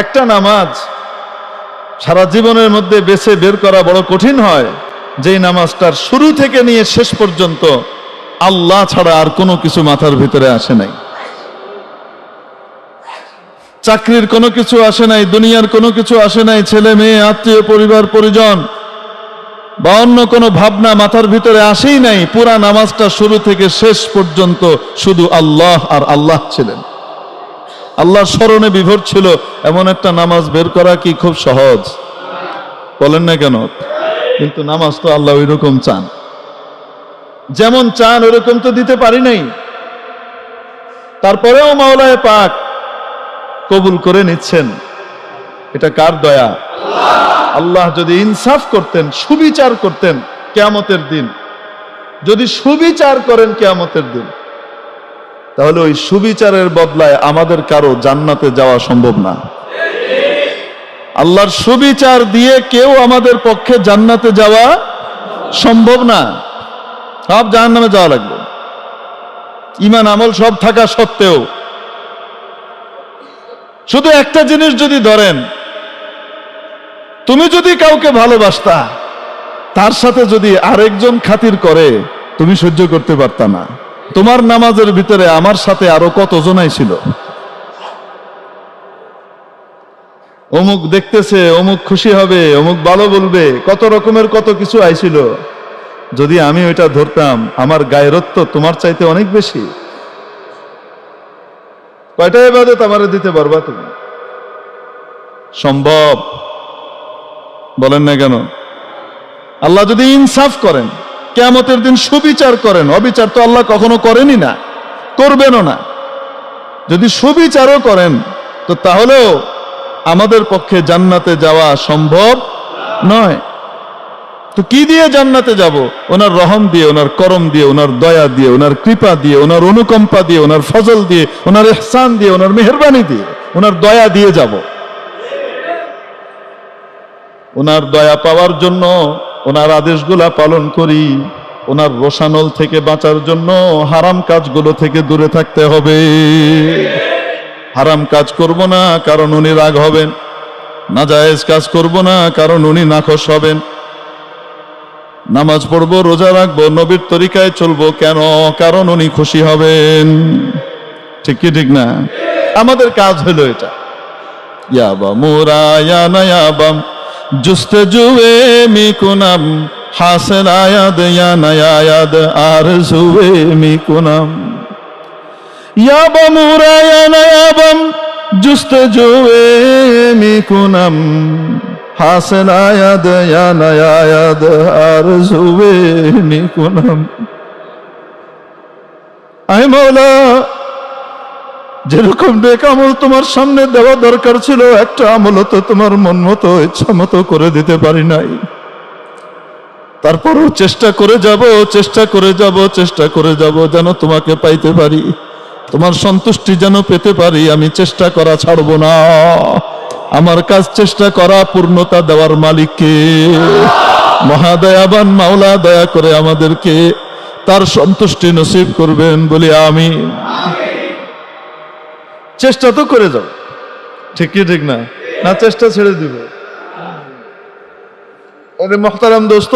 একটা নামাজ সারা জীবনের মধ্যে বেছে বের করা বড় কঠিন হয়। যেই নামাজটার শুরু থেকে নিয়ে শেষ পর্যন্ত আল্লাহ ছাড়া আর কোনো কিছু মাথার ভিতরে আসে নাই। চাকরির কোনো কিছু আসে নাই, দুনিয়ার কোনো কিছু আসে নাই, ছেলে মেয়ে, আত্মীয় পরিবার, পরিজন বা অন্য কোনো ভাবনা মাথার ভিতরে আসেই নাই। পুরা নামাজটা শুরু থেকে শেষ পর্যন্ত শুধু আল্লাহ আর আল্লাহ ছিলেন। আল্লাহর স্মরণে বিভোর ছিল, এমন একটা নামাজ বের করা কি খুব সহজ? বলেন না কেন? কিন্তু নামাজ তো আল্লাহ ওই রকম চান। যেমন চান ওরকম তো দিতে পারি নাই। তারপরেও মাওলায় পাক কবুল করে নিচ্ছেন। এটা কার দয়া? আল্লাহ যদি ইনসাফ করতেন, সুবিচার করতেন, কেয়ামতের দিন। যদি সুবিচার করেন, কেয়ামতের দিন। তাহলে ওই সুবিচারের বদলায় আমাদের কারও জান্নাতে যাওয়া সম্ভব না। আল্লাহর সুবিচার দিয়ে কেউ আমাদের পক্ষে জান্নাতে যাওয়া সম্ভব না। সব জাহান্নামে যাওয়া লাগবে। ইমান আমল সব থাকা সত্ত্বেও। শুধু একটা জিনিস যদি ধরেন, তুমি যদি কাউকে ভালোবাসতা, তার সাথে যদি আরেকজন খাতির করে, তুমি সহ্য করতে পারতা না। তোমার নামাজের ভিতরে আমার সাথে আরও কতজনাই ছিল? অমুক দেখতেছে, অমুক খুশি হবে, অমুক ভালো বলবে, কত রকমের কত কিছু আইছিল। যদি আমি ওইটা ধরতাম, আমার গায়েরত্ব তোমার চাইতে অনেক বেশি। কয়টা এবাদত আমারে দিতে পারবা তুমি? সম্ভব। বলেন না কেন? আল্লাহ যদি ইনসাফ করেন কেয়ামতের দিন সুবিচার করেন। অবিচার তো আল্লাহ কখনো করেনই না, করবেনও না। যদি সুবিচারও করেন, তো তাহলেও আমাদের পক্ষে জান্নাতে যাওয়া সম্ভব নয়। তো কি দিয়ে জান্নাতে যাব? ওনার রহম দিয়ে, ওনার করম দিয়ে, ওনার দয়া দিয়ে, ওনার কৃপা দিয়ে, ওনার অনুকম্পা দিয়ে, ওনার ফজল দিয়ে, ওনার এহসান দিয়ে, ওনার মেহরবানি দিয়ে, ওনার দয়া দিয়ে যাব। ওনার দয়া পাওয়ার জন্য ওনার আদেশগুলা পালন করি। ওনার রোশানল থেকে বাঁচার জন্য হারাম কাজগুলো থেকে দূরে থাকতে হবে। হারাম কাজ করব না, কারণ উনি রাগ হবেন। নাজায়েজ কাজ করব না, কারণ উনি নাখোশ হবেন। নামাজ পড়ব, রোজা রাখব, নবীর তরিকায় চলবো কেন? কারণ উনি খুশি হবেন। ঠিক কি ঠিক না? আমাদের কাজ হলো এটা। ইয়াবা মোরা ইয়ানা ইয়াবাম জুস্তে জুয়ে মিকুনাম হাসেল আয়াদ ইয়ানা আয়াদ আর জুয়ে মোরা ইয়ানা ইয়াবাম জুস্তে জুয়ে মিকুনাম হাসেল আয়াদ ইয়ানা আয়াদ আর জুয়ে মিকুনাম আই মৌলা যেরকম নেক আমল তোমার সামনে দেওয়া দরকার ছিল, একটা আমল তো তোমার মন মতো, ইচ্ছা মতো করে দিতে পারি নাই। তারপরও চেষ্টা করে যাব, চেষ্টা করে যাব, চেষ্টা করে যাব যেন তোমাকে পাইতে পারি। তোমার সন্তুষ্টি যেন পেতে পারি, আমি চেষ্টা করা ছাড়বো না। আমার কাজ চেষ্টা করা, পূর্ণতা দেওয়ার মালিককে। মহাদয়াবান মাওলা, দয়া করে আমাদেরকে তার সন্তুষ্টি নসিব করবেন, বলি আমি চেষ্টা তো করে যাও। ঠিক কি ঠিক না? না, চেষ্টা ছেড়ে দিব। আরে মোহতারাম দোস্ত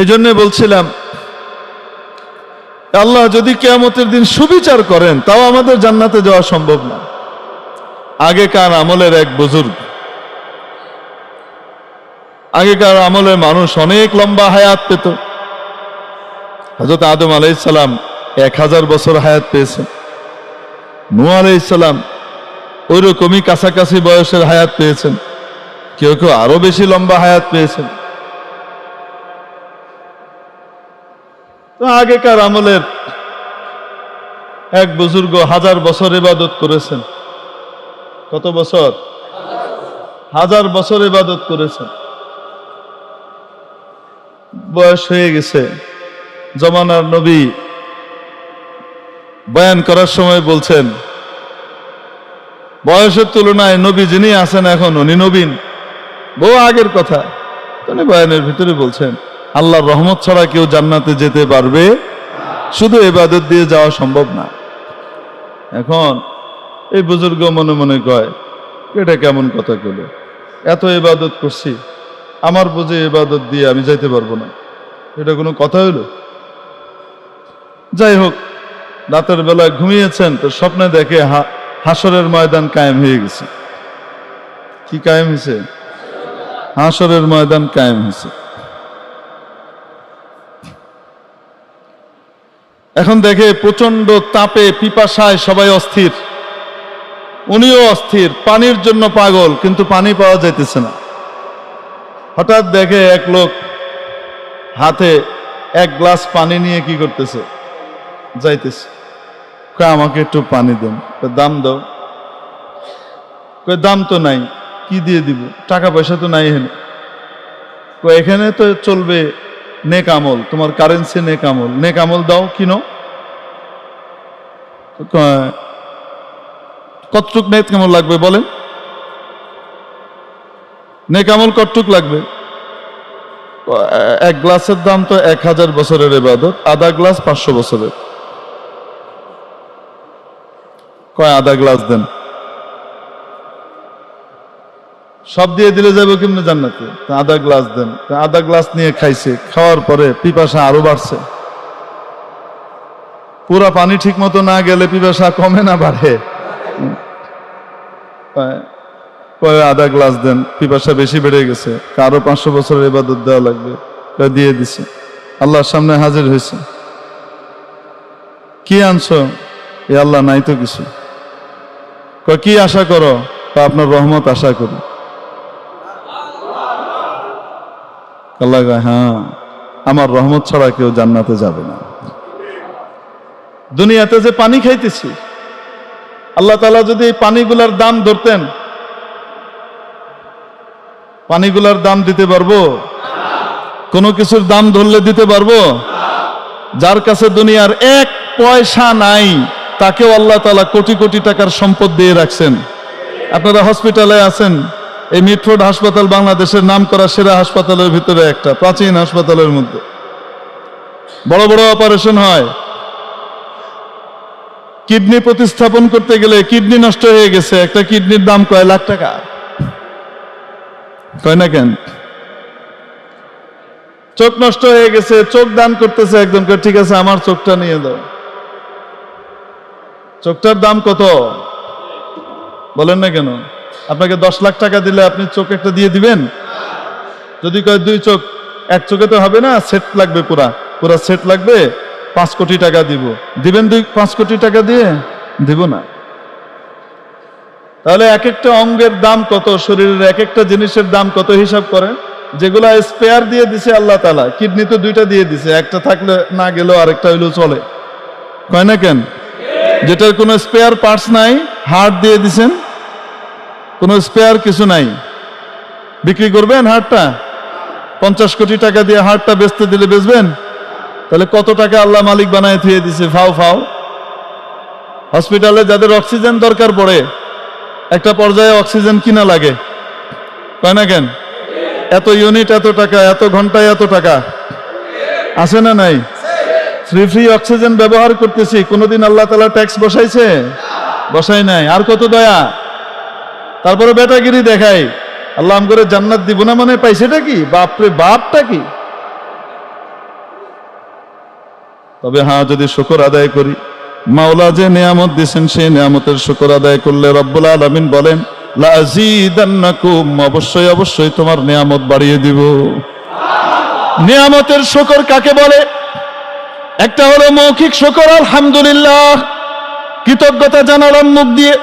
এই জন্য বলছিলাম, আল্লাহ যদি কেয়ামতের দিন সুবিচার করেন, তাও আমাদের জান্নাতে যাওয়া সম্ভব না। আগেকার আমলের এক বুজুর্গ, আগেকার আমলের মানুষ অনেক লম্বা হায়াত পেত। হজরত আদম আলাইসালাম এক হাজার বছর হায়াত পেয়েছেন নু আলাইসালাম ওই রকমই কাছাকাছি বয়সের হায়াত পেয়েছেন। কেউ কেউ আরও বেশি লম্বা হায়াত পেয়েছেন। আগেকার আমলের এক বুজুর্গ হাজার বছর ইবাদত করেছেন। কত বছর? হাজার বছর ইবাদত করেছেন। বয়স হয়ে গেছে। জমানার নবী বয়ান করার সময় বলছেন, বয়সের তুলনায় নবী যিনি আছেন এখন উনি নবীন। বহু আগের কথা। উনি বয়ানের ভিতরে বলছেন, আল্লাহর রহমত ছাড়া কেউ জান্নাতে যেতে পারবে? শুধু এবাদত দিয়ে যাওয়া সম্ভব না। এখন এই বুজুর্গ মনে মনে কয়, এটা কেমন কথা কইল? এত ইবাদত করছি, আমার বুঝে ইবাদত দিয়ে আমি যাইতে পারব না। এটা কোনো কথা হইল? যাই হোক রাতের বেলায় ঘুমিয়েছেন, তো স্বপ্নে দেখে হাসরের ময়দান কায়েম হয়ে গেছে। কি কায়েম হয়েছে? হাসরের ময়দান কায়েম হয়েছে। এখন দেখে প্রচণ্ড তাপে, পিপাসায় সবাই অস্থির। উনিও অস্থির, পানির জন্য পাগল, কিন্তু পানি পাওয়া যাইতেছে না। হঠাৎ দেখে এক লোক হাতে এক গ্লাস পানি নিয়ে কি করতেছে? যাইতেছে। আমাকে একটু পানি দেন। দাম দাও। দাম তো নাই, কি দিয়ে দিব? টাকা পয়সা তো নাই এখানে। এখানে তো চলবে নেক আমল, তোমার কারেন্সি নেক আমল। নেক আমল দাও কিনো কতটুক নেক আমল লাগবে বলেন? নেক আমল কতটুক লাগবে? এক গ্লাসের দাম তো এক হাজার বছরের এবাদত আধা গ্লাস পাঁচশো বছরের। কয়, আধা গ্লাস দেন। সব দিয়ে দিলে যাবে কেমনে জান্নাতে? আধা গ্লাস দেন। আধা গ্লাস নিয়ে খাইছে। খাওয়ার পরে পিপাসা আরও বাড়ছে। পুরা পানি ঠিক মতো না গেলে পিপাসা কমে না বাড়ে। কয়- আধা গ্লাস দেন। পিপাসা বেশি বেড়ে গেছে। কারও পাঁচশো বছরের ইবাদত দেওয়া লাগবে। দিয়ে দিছে। আল্লাহর সামনে হাজির হয়েছে। কি আনছো? এ আল্লাহ নাই তো কিছু। কি আশা করো? আপনার রহমত আশা করি। আল্লাহ হ্যাঁ আমার রহমত ছাড়া কেউ জান্নাতে যাবে না। দুনিয়াতে যে পানি খাইতেছি, আল্লাহ তালা যদি এই পানিগুলার দাম ধরতেন, পানিগুলার দাম দিতে পারব? কোনো কিছুর দাম ধরলে দিতে পারব? যার কাছে দুনিয়ার এক পয়সা নাই তাকেও আল্লাহ তালা কোটি কোটি টাকার সম্পদ দিয়ে রাখছেন। আপনারা হসপিটালে আছেন এই মিটফোর্ড হাসপাতাল বাংলাদেশের নাম করা সেরা হাসপাতালের ভিতরে একটা প্রাচীন হাসপাতালের মধ্যে। বড় বড় অপারেশন হয়। কিডনি প্রতিস্থাপন করতে গেলে কিডনি নষ্ট হয়ে গেছে একটা কিডনির দাম কয় লাখ টাকা? কয় না কেন? চোখ নষ্ট হয়ে গেছে চোখ দান করতেছে একদম কয়, ঠিক আছে আমার চোখটা নিয়ে দাও। চোখটার দাম কত? বলেন না কেন? আপনাকে দশ লাখ টাকা দিলে আপনি চোখ একটা দিয়ে দিবেন? যদি কয় দুই চোখ, এক চোখে তো হবে না, সেট লাগবে পুরা। পুরা সেট লাগবে, পাঁচ কোটি টাকা দিব। দিবেন দুই, পাঁচ কোটি টাকা দিয়ে? দিব না। তাহলে এক একটা অঙ্গের দাম কত? শরীরের এক একটা জিনিসের দাম কত? হিসাব করেন। যেগুলা স্পেয়ার দিয়ে দিছে আল্লাহ তালা কিডনি তো দুইটা দিয়ে দিছে, একটা থাকলে না গেলেও আরেকটা হইলেও চলে। কয় না কেন? যেটার কোনো স্পেয়ার পার্টস নাই হার্ট দিয়ে দিছেন। কোনো স্পেয়ার কিছু নাই। বিক্রি করবেন হার্টটা পঞ্চাশ কোটি টাকা দিয়ে হার্টটা বেচতে দিলে বেচবেন? তাহলে কত টাকা আল্লাহ মালিক বানায় থুয়ে দিছে? ফাও ফাও। হসপিটালে যাদের অক্সিজেন দরকার পড়ে, একটা পর্যায়ে অক্সিজেন কিনা লাগে। কয় না কেন? এত ইউনিট এত টাকা, এত ঘন্টায় এত টাকা। আছে না নাই? ফ্রি ফ্রি অক্সিজেন ব্যবহার করতেছি। কোনোদিন আল্লাহ তালা ট্যাক্স বসাইছে? বসাই নাই। আর কত দয়া? তারপরে বেটাগিরি দেখাই। আল্লাহ আম করে জান্নাত দিব না মানে পাইছেটা কি? বাপরে বাপটা কি? তবে হ্যাঁ যদি শুকর আদায় করি। মাওলা যে নিয়ামত দিছেন সেই নিয়ামতের শুকর আদায় করলে রব্বুল আলামিন বলেন অবশ্যই অবশ্যই তোমার নিয়ামত বাড়িয়ে দিব। নিয়ামতের শুকর কাকে বলে? একটা হলো মৌখিক শুকর, আলহামদুলিল্লাহ। কৃতজ্ঞতা জানালাম মুখ দিয়ে।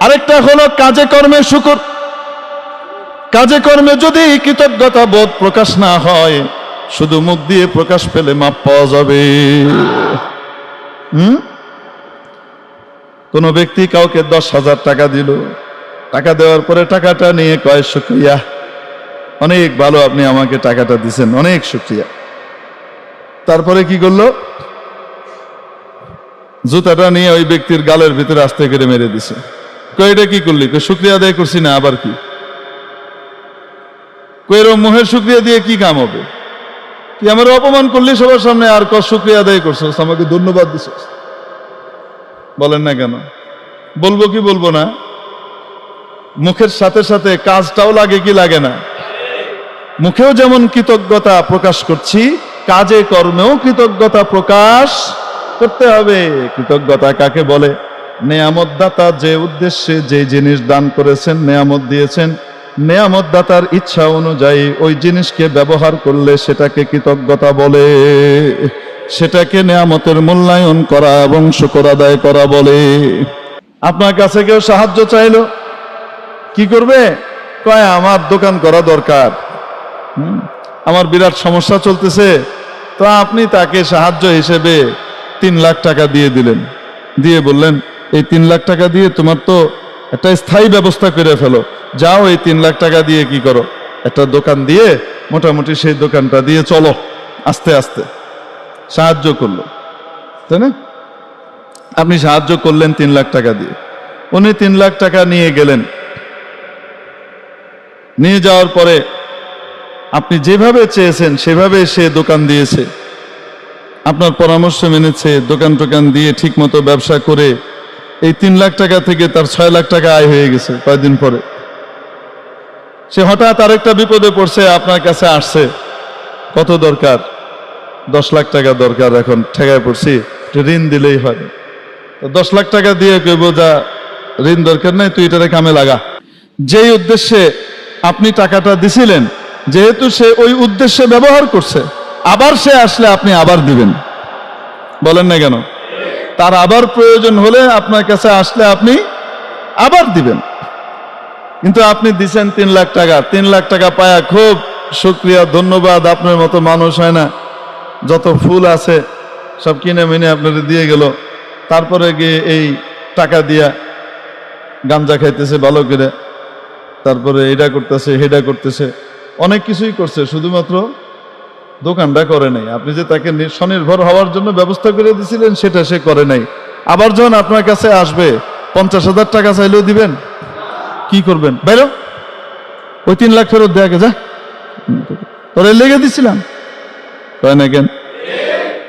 আরেকটা হলো কাজে কর্মে শুকর। কাজে কর্মে যদি কৃতজ্ঞতা বোধ প্রকাশ না হয়, শুধু মুখ দিয়ে প্রকাশ পেলে মাপ পাওয়া যাবে। হুম? কোন ব্যক্তি কাউকে দশ হাজার টাকা দিল। টাকা দেওয়ার পরে টাকাটা নিয়ে কয়, শুক্রিয়া। অনেক ভালো আপনি আমাকে টাকাটা দিছেন, অনেক শুক্রিয়া। তারপরে কি করল? জুতাটা নিয়ে ওই ব্যক্তির গালের ভিতরে আস্তে করে মেরে দিছে। এটা কি করলি? শুক্রিয়া আদায় করছি না, আবার কি? এরকম মোহের শুক্রিয়া দিয়ে কি কাম হবে? কি, আমার অপমান করলি সবার সামনে, আর কত শুক্রিয়া আদায় করছ আমাকে ধন্যবাদ দিছ বলেন না কেন? বলব কি বলব না? মুখের সাথে সাথে কাজটাও লাগে কি লাগে না? মুখেও যেমন কৃতজ্ঞতা প্রকাশ করছি কাজে কর্মেও কৃতজ্ঞতা প্রকাশ করতে হবে। কৃতজ্ঞতা কাকে বলে? নেয়ামত দাতা যে উদ্দেশ্যে যে জিনিস দান করেছেন, নেয়ামত দিয়েছেন নেয়ামত দাতার ইচ্ছা অনুযায়ী ওই জিনিসকে ব্যবহার করলে সেটাকে কৃতজ্ঞতা বলে, সেটাকে নেয়ামতের মূল্যায়ন করা এবং শুকর আদায় করা বলে। আপনার কাছে কেউ সাহায্য চাইলো? কি করবে? কয়, আমার দোকান করা দরকার। আমার বিরাট সমস্যা চলতেছে। তো আপনি তাকে সাহায্য হিসেবে তিন লাখ টাকা দিয়ে দিলেন। দিয়ে বললেন, এই তিন লাখ টাকা দিয়ে তোমার তো একটা স্থায়ী ব্যবস্থা করে ফেলো। যাও এই তিন লাখ টাকা দিয়ে কি করো? একটা দোকান দিয়ে মোটামুটি সেই দোকানটা দিয়ে চলো। আস্তে আস্তে। সাহায্য করল। তাই না? আপনি সাহায্য করলেন তিন লাখ টাকা দিয়ে। উনি তিন লাখ টাকা নিয়ে গেলেন। নিয়ে যাওয়ার পরে আপনি যেভাবে চেয়েছেন, সেভাবে সে দোকান দিয়েছে। আপনার পরামর্শ মেনেছে, দোকান টোকান দিয়ে ঠিক মতো ব্যবসা করে এই তিন লাখ টাকা থেকে তার ছয় লাখ টাকা আয় হয়ে গেছে কয়েকদিন পরে। সে হঠাৎ আরেকটা বিপদে পড়ছে, আপনার কাছে আসছে। কত দরকার? দশ লাখ টাকা দরকার এখন, ঠেকায় পড়ছি ঋণ দিলেই হয়। দশ লাখ টাকা দিয়ে কইব যা ঋণ দরকার নাই, তুই এটারে কামে লাগা। যেই উদ্দেশ্যে আপনি টাকাটা দিছিলেন যেহেতু সে ওই উদ্দেশ্যে ব্যবহার করছে, আবার সে আসলে আপনি আবার দিবেন। বলেন না কেন? তার আবার প্রয়োজন হলে আপনার কাছে আসলে আপনি আবার দিবেন। কিন্তু আপনি দিচ্ছেন তিন লাখ টাকা। তিন লাখ টাকা পায়া খুব শুক্রিয়া, ধন্যবাদ। আপনার মতো মানুষ হয় না। যত ফুল আছে, সব কিনে মিনে আপনাদের দিয়ে গেল। তারপরে গিয়ে এই টাকা দিয়া গাঞ্জা খাইতেছে ভালো করে। তারপরে এটা করতেছে হেডা করতেছে। অনেক কিছুই করছে, শুধুমাত্র দোকানটা করে নাই। আপনি যে তাকে স্বনির্ভর হওয়ার জন্য ব্যবস্থা করে দিয়েছিলেন সেটা সে করে নাই। আবার যখন আপনার কাছে আসবে, পঞ্চাশ হাজার টাকা চাইলেও দিবেন? কি করবেন? বাইরো, ওই তিন লাখ ফেরত দেয়া যা। তোরে লেগে দিছিলাম। কয় না কেন?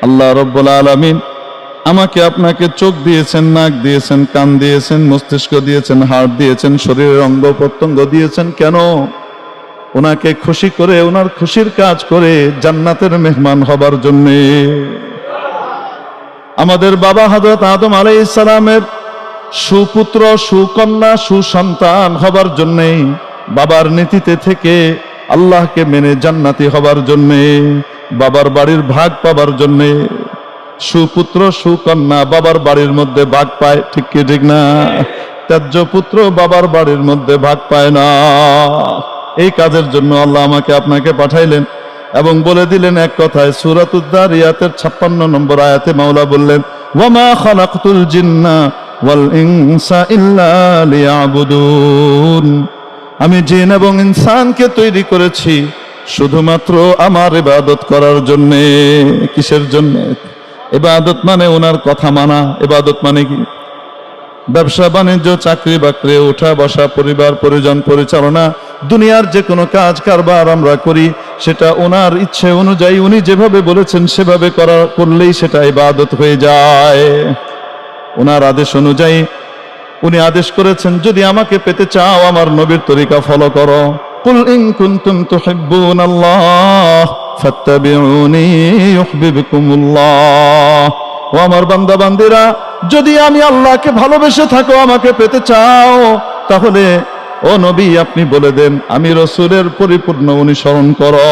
আল্লাহ রব্বুল আলামিন আমাকে আপনাকে চোখ দিয়েছেন, নাক দিয়েছেন, কান দিয়েছেন, মস্তিষ্ক দিয়েছেন, হাড় দিয়েছেন, শরীরের অঙ্গ প্রত্যঙ্গ দিয়েছেন। কেন? ওনাকে খুশি করে, ওনার খুশির কাজ করে জান্নাতের মেহমান হবার জন্যে। আমাদের বাবা হজরত আদম আলাই ইসলামের সুপুত্র, সুকন্যা, সুসন্তান হবার জন্যে, বাবার নীতিতে থেকে আল্লাহকে মেনে জান্নাতি হবার জন্যে, বাবার বাড়ির ভাগ পাবার জন্যে, সুপুত্র, সুকন্যা বাবার বাড়ির মধ্যে ভাগ পায়, ঠিক কি ঠিক না? ত্যায্য পুত্র বাবার বাড়ির মধ্যে ভাগ পায় না। এই কাজের জন্য আল্লাহ আমাকে আপনাকে পাঠাইলেন এবং বলে দিলেন এক কথায় সুরাতুদ্দার ইয়াতের ছাপ্পান্ন নম্বর আয়াতে মাওলা বললেন, ওয়ামা খালাকতুল জিন্না আমি জিন এবং ইনসানকে তৈরি করেছি শুধুমাত্র আমার ইবাদত করার জন্যে, কিসের জন্যে? এবাদত মানে ওনার কথা মানা। এবাদত মানে কি? ব্যবসা, বাণিজ্য চাকরি বাকরি ওঠা বসা পরিবার, পরিজন পরিচালনা দুনিয়ার যে কোনো কাজ, কারবার আমরা করি, সেটা ওনার ইচ্ছে অনুযায়ী, উনি যেভাবে বলেছেন, সেভাবে করা, করলেই সেটা ইবাদত হয়ে যায়। ওনার আদেশ অনুযায়ী, উনি আদেশ করেছেন, যদি আমাকে পেতে চাও, আমার নবীর তরিকা ফলো করো। কুল ইন কুনতুম তুহিব্বুন আল্লাহ ফাত্তাবিউনি ইউহিব্বুকুমুল্লাহ। ও আমার বান্দা বান্দিরা যদি আমি আল্লাহকে ভালোবেসে থাকো, আমাকে পেতে চাও, তাহলে ও নবী, আপনি বলে দেন, আমি রসুলের পরিপূর্ণ অনুসরণ করো।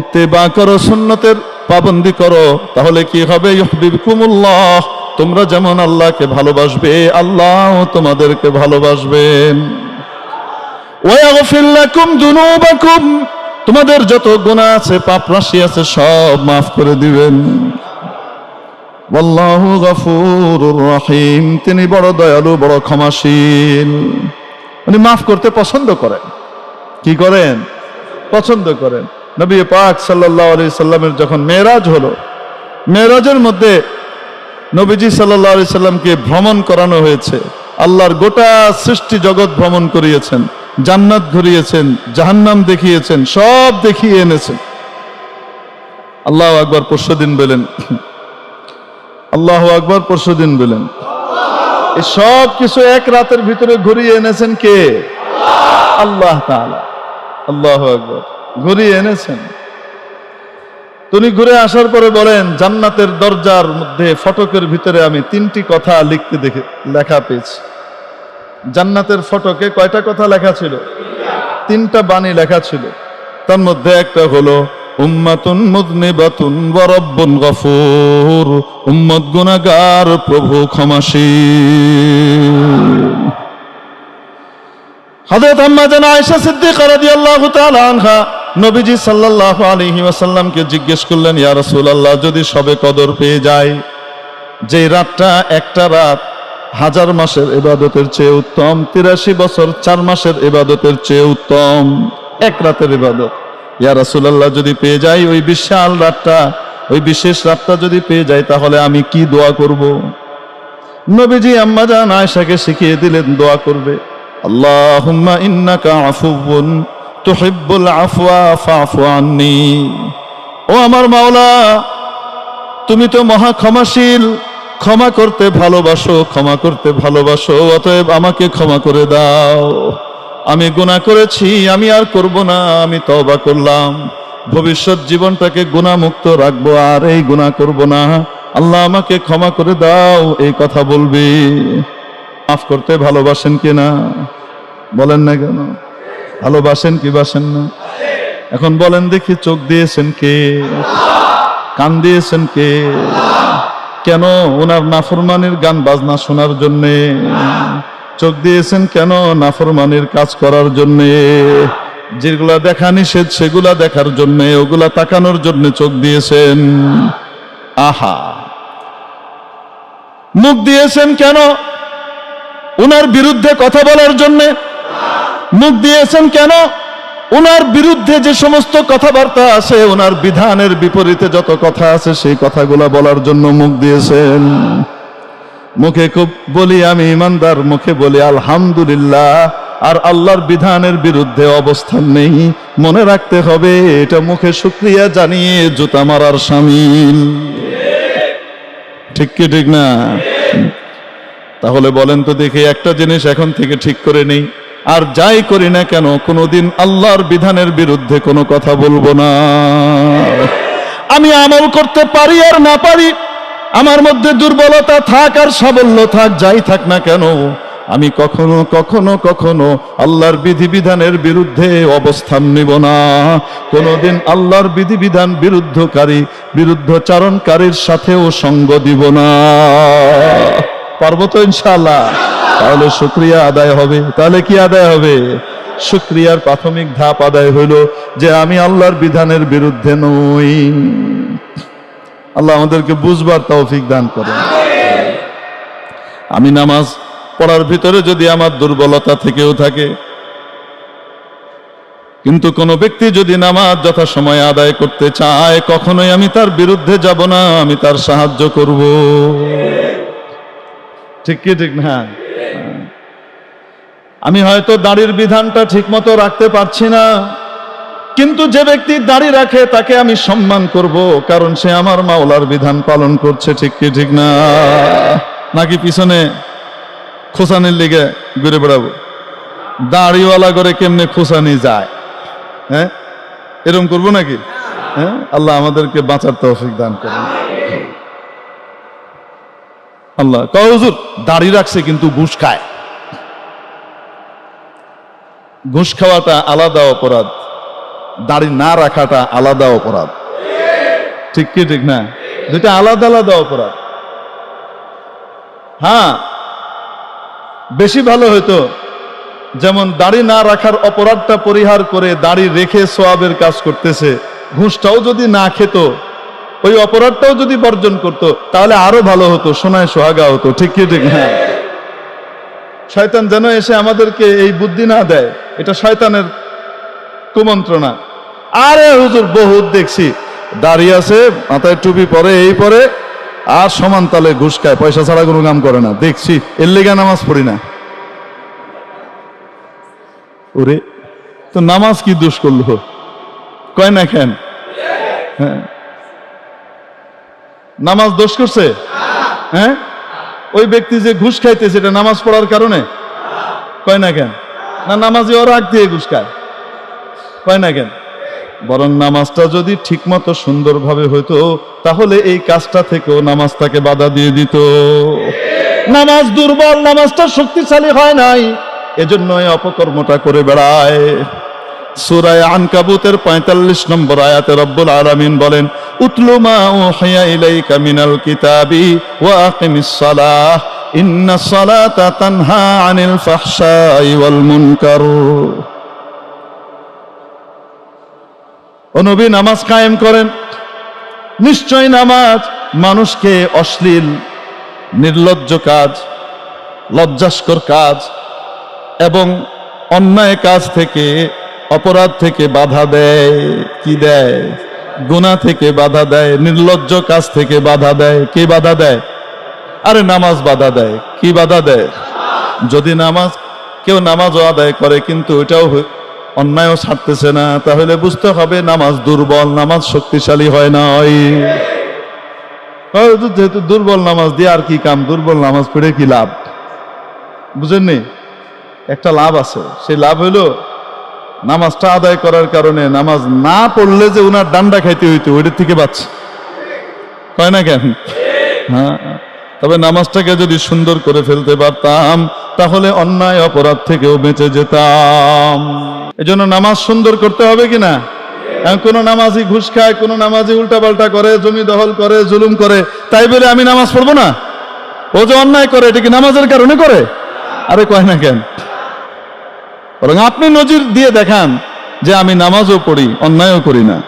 এতে বা করো, সুন্নতের পাবন্দি করো, তাহলে কি হবে? ইউহিব্বুকুমুল্লাহ, তোমরা যেমন আল্লাহকে ভালোবাসবে, আল্লাহ তোমাদেরকে ভালোবাসবেন। তোমাদের যত গুনাহ আছে পাপ রাশি আছে, সব মাফ করে দিবেন। তিনি বড় দয়ালু, বড় ক্ষমাশীল। উনি মাফ করতে পছন্দ করেন। কি করেন? পছন্দ করেন। নবী পাক সাল্লাল্লাহু আলাইহি সাল্লামের যখন মেরাজ হলো মেরাজের মধ্যে নবীজি সাল্লাল্লাহু আলাইহি সাল্লামকে ভ্রমণ করানো হয়েছে। আল্লাহর গোটা সৃষ্টি জগৎ ভ্রমণ করিয়েছেন, জান্নাত ঘুরিয়েছেন, জাহান্নাম দেখিয়েছেন, সব দেখিয়ে এনেছেন। আল্লাহ আকবর পরশুদিন বলেন। আল্লাহ আকবর পরশু দিন বলেন। সব কিছু এক রাতের ভিতরে ঘুরিয়ে এনেছেন কে? আল্লাহ আল্লাহ ঘুরিয়ে এনেছেন। তিনি ঘুরে আসার পরে বলেন, জান্নাতের দরজার মধ্যে ফটকের ভিতরে আমি তিনটি কথা লিখতে দেখে, লেখা পেয়েছি। জান্নাতের ফটকে কয়টা কথা লেখা ছিল? তিনটা বাণী লেখা ছিল। তার মধ্যে একটা হলো উম্মাতুন মুদনিবাতুন ওয়া রাব্বুন গফুর। উম্মত গুনাহগার, প্রভু ক্ষমাশীল। হযরত আম্মা জান আয়েশা সিদ্দিকা রাদিয়াল্লাহু তাআলা আনহা নবীজি সাল্লাল্লাহু আলাইহি ওয়াসাল্লামকে জিজ্ঞেস করলেন, ইয়া রাসূলুল্লাহ, যদি সবে কদর পেয়ে যায়, যে রাতটা একটা রাত, হাজার মাসের ইবাদতের চেয়ে উত্তম, তিরাশি বছর, চার মাসের ইবাদতের চেয়ে উত্তম, এক রাতের ইবাদত। ইয়া রাসূলুল্লাহ, যদি পেয়ে যাই ওই বিশাল রাতটা, ওই বিশেষ রাতটা যদি পেয়ে যাই, তাহলে আমি কি দোয়া করব? নবীজি আম্মা জান আয়েশাকে শিখিয়ে দিলেন, দোয়া করবে। আল্লাহুম্মা ইন্নাকা আফুউন তুহিব্বুল আফওয়া ফাফু আন্নি। ও আমার মাওলা, তুমি তো মহা ক্ষমাশীল। ক্ষমা করতে ভালোবাসো, ক্ষমা করতে ভালোবাসো, অতএব আমাকে ক্ষমা করে দাও। আমি গুনাহ করেছি, আমি আর করব না, আমি তওবা করলাম। ভবিষ্যৎ জীবনটাকে গুণামুক্ত রাখব, আর এই গুনাহ করব না। আল্লাহ আমাকে ক্ষমা করে দাও, এই কথা বলবি। মাফ করতে ভালোবাসেন কি না? বলেন না কেন? ভালোবাসেন কি বাসেন না? এখন বলেন দেখি চোখ দিয়েছেন কে? কান দিয়েছেন কে? কেন ওনার নাফরমানির গান বাজনা শোনার জন্যে? চোখ দিয়েছেন কেন নাফরমানির কাজ করার জন্যে? যেগুলা দেখা নিষেধ, সেগুলা দেখার জন্যে, ওগুলা তাকানোর জন্য চোখ দিয়েছেন। আহা। মুখ দিয়েছেন কেন? উনার বিরুদ্ধে কথা বলার জন্যে? মুখ দিয়েছেন কেন? ওনার বিরুদ্ধে যে সমস্ত কথাবার্তা আছে ওনার বিধানের বিপরীতে যত কথা আছে, সেই কথাগুলা বলার জন্য মুখ দিয়েছেন। মুখে খুব বলি আমি ইমানদার, মুখে বলি আলহামদুলিল্লাহ। আর আল্লাহর বিধানের বিরুদ্ধে অবস্থান নেই। মনে রাখতে হবে, এটা মুখে শুক্রিয়া জানিয়ে জুতা মারার সামিল ঠিক কি ঠিক না? তাহলে বলেন তো দেখি, একটা জিনিস এখন থেকে ঠিক করে নেই। আর যাই করি না কেন, কোনোদিন আল্লাহর বিধানের বিরুদ্ধে কোনো কথা বলব না। আমি আমল করতে পারি আর না পারি আমার মধ্যে দুর্বলতা থাক আর সাবল্য থাক, যাই থাক না কেন, আমি কখনো কখনো কখনো আল্লাহর বিধিবিধানের বিরুদ্ধে অবস্থান নিব না। কোনোদিন আল্লাহর বিধিবিধান বিরুদ্ধকারী বিরুদ্ধচারণকারীর সাথেও সঙ্গ দিব না। পারব তো ইনশাআল্লাহ? তাহলে শুক্রিয়া আদায় হবে। তাহলে কি আদায় হবে? শুক্রিয়ার প্রাথমিক ধাপ আদায় হইল যে আমি আল্লাহর বিধানের বিরুদ্ধে নই। আল্লাহ আমাদেরকে বুঝবার তৌফিক দান করেন। আমি নামাজ পড়ার ভিতরে যদি আমার দুর্বলতা থেকেও থাকে, কিন্তু কোন ব্যক্তি যদি নামাজ যথাসময়ে আদায় করতে চায়, কখনোই আমি তার বিরুদ্ধে যাব না, আমি তার সাহায্য করব। ঠিক কি, ঠিক না? আমি হয়তো দাড়ির বিধানটা ঠিকমতো রাখতে পারছি না কিন্তু যে ব্যক্তি দাড়ি রাখে, তাকে আমি সম্মান করব, কারণ সে আমার মাওলার বিধান পালন করছে, ঠিক কি, ঠিক না? নাকি পিছনে খোসানির লিগে ঘুরে বেড়াবো? দাড়িওয়ালা করে কেমনে খোসানি যায়? হ্যাঁ? এরকম করব নাকি? হ্যাঁ? আল্লাহ আমাদেরকে বাঁচার তৌফিক দান করেন। আল্লাহ হুজুর, দাড়ি রাখছে কিন্তু ঘুষ খায়। ঘুষ খাওয়াটা আলাদা অপরাধ। দাড়ি না রাখাটা আলাদা অপরাধ। ঠিক কি, ঠিক না? দুটা আলাদা আলাদা অপরাধ। হ্যাঁ বেশি ভালো হতো যেমন দাড়ি না রাখার অপরাধটা পরিহার করে দাড়ি রেখে সোয়াবের কাজ করতেছে, ঘুষটাও যদি না খেত, ওই অপরাধটাও যদি বর্জন করত, তাহলে আরও ভালো হতো, সোনায় সোহাগা হতো, ঠিক কি, ঠিক হ্যাঁ শয়তান যেন এসে আমাদেরকে এই বুদ্ধি না দেয়, এটা শয়তানের কুমন্ত্রণা। আরে হুজুর, বহুত দেখছি। দাঁড়িয়ে আছে, মাথায় টুপি পরে, এই পরে, আর সমান তালে ঘুষ খায়, পয়সা ছাড়া কোনো কাম করে না। দেখছি, এর লেগা নামাজ পড়ি না। ওরে, তো নামাজ কি দোষ করল? কয় না কেন? হ্যাঁ। নামাজ দোষ করছে? হ্যাঁ? ওই ব্যক্তি যে ঘুষ খাইতেছে, এটা নামাজ পড়ার কারণে? কয় না কেন? না, নামাজি ওর আগ দিয়ে ঘুষ খায়। কয় না কেন? বরং নামাজটা যদি ঠিকমতো সুন্দরভাবে হইতো, তাহলে এই কাজটা থেকেও নামাজটাকে বাধা দিয়ে দিত। নামাজ দুর্বল, নামাজটা শক্তিশালী হয় নাই এজন্য এই অপকর্মটা করে বেড়ায়। সুরায় আনকাবুতের পঁয়তাল্লিশ নম্বর আয়াতে রব্বুল আলামিন বলেন, উতলু মা উহিয়া ইলাইকা মিনাল কিতাবি ওয়া আকিমিস সালাহ ইন্নাস সালাতা তানহা আনিল ফাহশাই ওয়াল মুনকার। ও নবী, নামাজ কায়েম করেন। নিশ্চয় নামাজ মানুষকে অশ্লীল, নির্লজ্জ কাজ, লজ্জাস্কর কাজ এবং অন্যায় কাজ থেকে, অপরাধ থেকে বাধা দেয়। কি দেয়? গুণা থেকে বাধা দেয়, নির্লজ্জ কাজ থেকে বাধা দেয়। কে বাধা দেয়? আরে নামাজ বাধা দেয়। কি বাধা দেয়? যদি নামাজ, কেউ নামাজও আদায় করে, কিন্তু হ- অন্যায়ও ছাড়তেছে না, তাহলে বুঝতে হবে নামাজ দুর্বল, নামাজ শক্তিশালী হয় না হয়তো যেহেতু দুর্বল নামাজ দিয়ে আর কি কাম, দুর্বল নামাজ পড়ে কি লাভ? বুঝেননি? একটা লাভ আছে সেই লাভ হইল নামাজটা আদায় করার কারণে নামাজ না পড়লে যে উনার ডান্ডা খাইতে হইতো, ওইটার থেকে বাঁচছে হয় না কেন? হ্যাঁ। তবে নামাজটাকে যদি সুন্দর করে ফেলতে পারতাম, তাহলে অন্যায় অপরাধ থেকেও বেঁচে যেতাম। এজন্য নামাজ সুন্দর করতে হবে কি না? কোনো নামাজি ঘুষ খায়, কোনো নামাজি উল্টাপাল্টা করে, জমি দখল করে, জুলুম করে, তাই বলে আমি নামাজ পড়ব না? ও যে অন্যায় করে, এটা কি নামাজের কারণে করে? আরে কয় না কেন? বরং আপনি নজির দিয়ে দেখান যে আমি নামাজও পড়ি, অন্যায়ও করি না।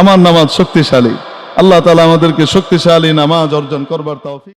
আমার নামাজ শক্তিশালী। আল্লাহ তালা আমাদেরকে শক্তিশালী নামাজ অর্জন করবার তৌফিক